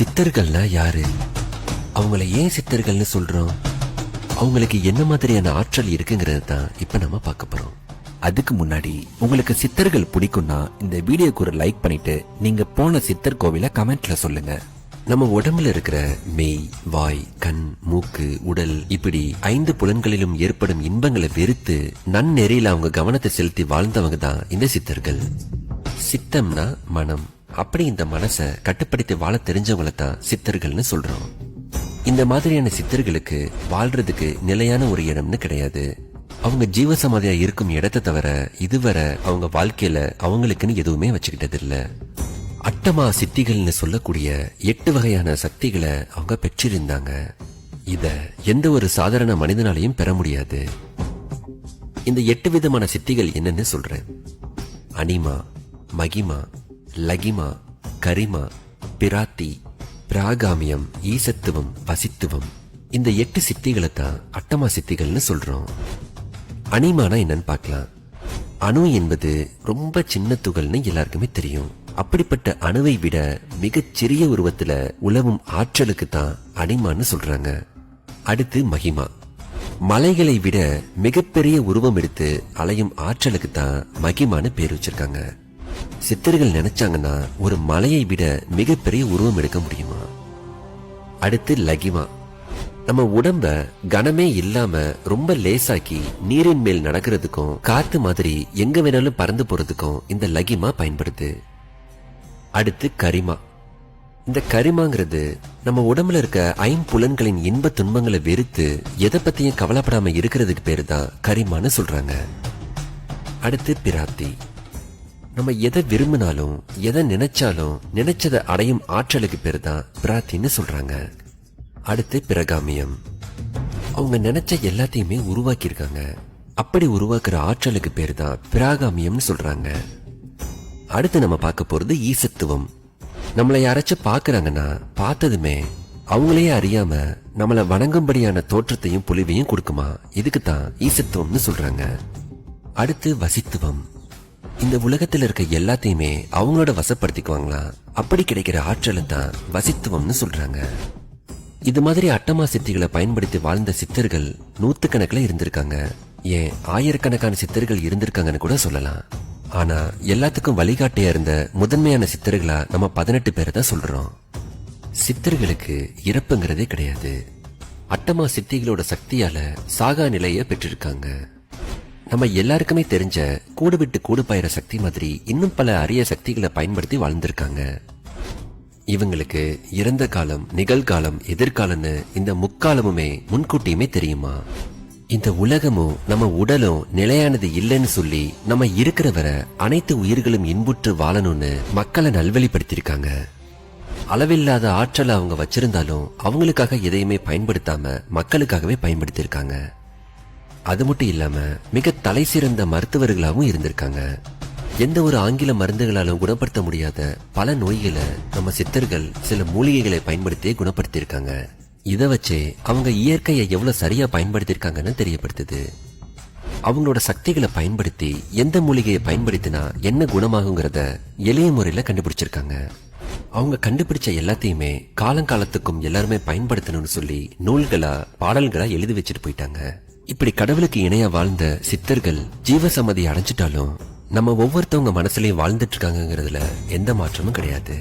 சித்தர்கள்னா யாரு? அவங்கள ஏன் சித்தர்கள்னு சொல்றோம்? அவங்களுக்கு என்ன மாதிரியான ஆற்றல் இருக்குங்கிறது தான் இப்ப நம்ம பார்க்க போறோம். அதுக்கு முன்னாடி உங்களுக்கு சித்தர்கள் பிடிக்கும்னா இந்த வீடியோக்கு ஒரு லைக் பண்ணிட்டு நீங்க போன சித்தர் கோவில கமெண்ட்ல சொல்லுங்க. நம்ம உடம்புல இருக்கிற மெய் வாய் கண் மூக்கு உடல் இப்படி ஐந்து புலன்களிலும் ஏற்படும் இன்பங்களை வெறுத்து நன்னெறியில அவங்க கவனத்தை செலுத்தி வாழ்ந்தவங்க தான் இந்த சித்தர்கள். சித்தம்னா மனம் அப்படி இந்த மனசை கட்டுப்படுத்தி வாழ தெரிஞ்சவங்களை தான் சித்தர்கள்னு சொல்றோம். இந்த மாதிரியான சித்தர்களுக்கு வாழ்றதுக்கு நிலையான ஒரு இடம்னு கிடையாது. அவங்க ஜீவசமாதியா இருக்கும் இடத்தை தவிர இதுவரை அவங்க வாழ்க்கையில அவங்களுக்குன்னு எதுவுமே வச்சுக்கிட்டது இல்ல அட்டமா சித்திகள்னு சொல்லக்கூடிய எட்டு வகையான சக்திகளை அவங்க பெற்றிருந்தாங்க. இத எந்த ஒரு சாதாரண மனிதனாலையும் பெற முடியாது. இந்த எட்டு விதமான சித்திகள் என்னன்னு சொல்றேன். அனிமா மகிமா லகிமா கரிமா பிராத்தி பிராகாமியம் ஈசத்துவம் வசித்துவம். இந்த எட்டு சித்திகளை தான் அட்டமா சித்திகள்னு சொல்றோம். அனிமானா என்னன்னு பார்க்கலாம். அணு என்பது ரொம்ப சின்ன துகள்னு எல்லாருக்குமே தெரியும். அப்படிப்பட்ட அணுவை விட மிகச் சிறிய உருவத்துல உலவும் ஆற்றலுக்கு தான் அனிமான்னு சொல்றாங்க. அடுத்து மகிமா. மலைகளை விட மிகப்பெரிய உருவம் எடுத்து அலையும் ஆற்றலுக்கு தான் மகிமான்னு பேர் வச்சிருக்காங்க. சித்தர்கள் நினைச்சாங்கன்னா ஒரு மலையை விட மிகப்பெரிய உருவம் எடுக்க முடியுமா? அடுத்து லகிமா. நம்ம உடம்ப கனமே இல்லாம ரொம்ப லேசாக்கி நீரின் மேல் நடக்கிறதுக்கும் காத்து மாதிரி எங்க வேணாலும் பறந்து போறதுக்கும் இந்த லகிமா பயன்படுது. அடுத்து கரிமா. இந்த கரிமாங்கிறது நம்ம உடம்புல இருக்க ஐம்புலன்களின் இன்ப துன்பங்களை வெறுத்து எதை பத்தியும் கவலைப்படாம இருக்கிறதுக்கு பேரு தான் கரிமான்னு சொல்றாங்க. அடுத்து பிராத்தி நம்ம எதை விரும்பினாலும் எதை நினைச்சாலும் நினைச்சதை அடையும் ஆற்றலுக்கு பேர் தான் பிராத்தின்னு சொல்றாங்க. அடுத்து பிரகாமியம். அவங்க நினைச்ச எல்லாத்தையுமே உருவாக்கியிருக்காங்க. அப்படி உருவாக்குற ஆற்றலுக்கு பேர் தான் பிராகாமியம்னு சொல்றாங்க. அடுத்து நம்ம பார்க்க போறது ஈசத்துவம். நம்மளை யாராச்சும் பாக்குறாங்கன்னா பார்த்ததுமே அவங்களே அறியாம நம்மளை வணங்கும்படியான தோற்றத்தையும் பொலிவையும் கொடுக்குமா? இதுக்கு தான் ஈசத்துவம்னு சொல்றாங்க. அடுத்து வசித்துவம். இந்த உலகத்தில் இருக்க எல்லாத்தையுமே அவங்களோட வசப்படுத்திக்குவாங்களா? அப்படி கிடைக்கிற ஆற்றலை தான் வசித்துவம்னு சொல்றாங்க. இது மாதிரி அட்டமா சித்திகளை பயன்படுத்தி வாழ்ந்த சித்தர்கள் நூத்துக்கணக்கில் இருந்திருக்காங்க. ஏன் ஆயிரக்கணக்கான சித்தர்கள் இருந்திருக்காங்கன்னு கூட சொல்லலாம். ஆனா எல்லாத்துக்கும் வழிகாட்டியா இருந்த முதன்மையான சித்தர்களா நம்ம பதினெட்டு பேரை தான் சொல்றோம். சித்தர்களுக்கு இறப்புங்கிறதே கிடையாது. அட்டமா சித்திகளோட சக்தியால சாகா நிலைய பெற்றிருக்காங்க. நம்ம எல்லாருக்குமே தெரிஞ்ச கூடு விட்டு கூடு பயிற சக்தி மாதிரி இன்னும் பல அரிய சக்திகளை பயன்படுத்தி வாழ்ந்திருக்காங்க. இவங்களுக்கு இறந்த காலம் நிகழ்காலம் எதிர்காலம்னு இந்த முக்காலமுமே முன்கூட்டியுமே தெரியுமா? இந்த உலகமும் நம்ம உடலும் நிலையானது இல்லைன்னு சொல்லி நம்ம இருக்கிற வர அனைத்து உயிர்களும் இன்புற்று வாழணும்னு மக்களை நல்வழிப்படுத்தியிருக்காங்க. அளவில்லாத ஆற்றலை அவங்க வச்சிருந்தாலும் அவங்களுக்காக எதையுமே பயன்படுத்தாம மக்களுக்காகவே பயன்படுத்தியிருக்காங்க. அது மட்டும் இல்லாம மிக தலை சிறந்த மருத்துவர்களாகவும் இருந்திருக்காங்க. எந்த ஒரு ஆங்கில மருந்துகளாலும் குணப்படுத்த முடியாத பல நோய்களை நம்ம சித்தர்கள் சில மூலிகைகளை பயன்படுத்தி குணப்படுத்தியிருக்காங்க. இதை வச்சு அவங்க இயற்கையை எவ்வளவு சரியா பயன்படுத்தியிருக்காங்கன்னு தெரியப்படுத்துது. அவங்களோட சக்திகளை பயன்படுத்தி எந்த மூலிகையை பயன்படுத்தினா என்ன குணமாகுங்கிறத எளிய முறையில கண்டுபிடிச்சிருக்காங்க. அவங்க கண்டுபிடிச்ச எல்லாத்தையுமே காலங்காலத்துக்கும் எல்லாருமே பயன்படுத்தணும்னு சொல்லி நூல்களா பாடல்களா எழுதி வச்சுட்டு போயிட்டாங்க. இப்படி கடவுளுக்கு இணையா வாழ்ந்த சித்தர்கள் ஜீவசம்மதி அடைஞ்சிட்டாலும் நம்ம ஒவ்வொருத்தவங்க மனசுலயும் வாழ்ந்துட்டு இருக்காங்கிறதுல எந்த மாற்றமும் கிடையாது.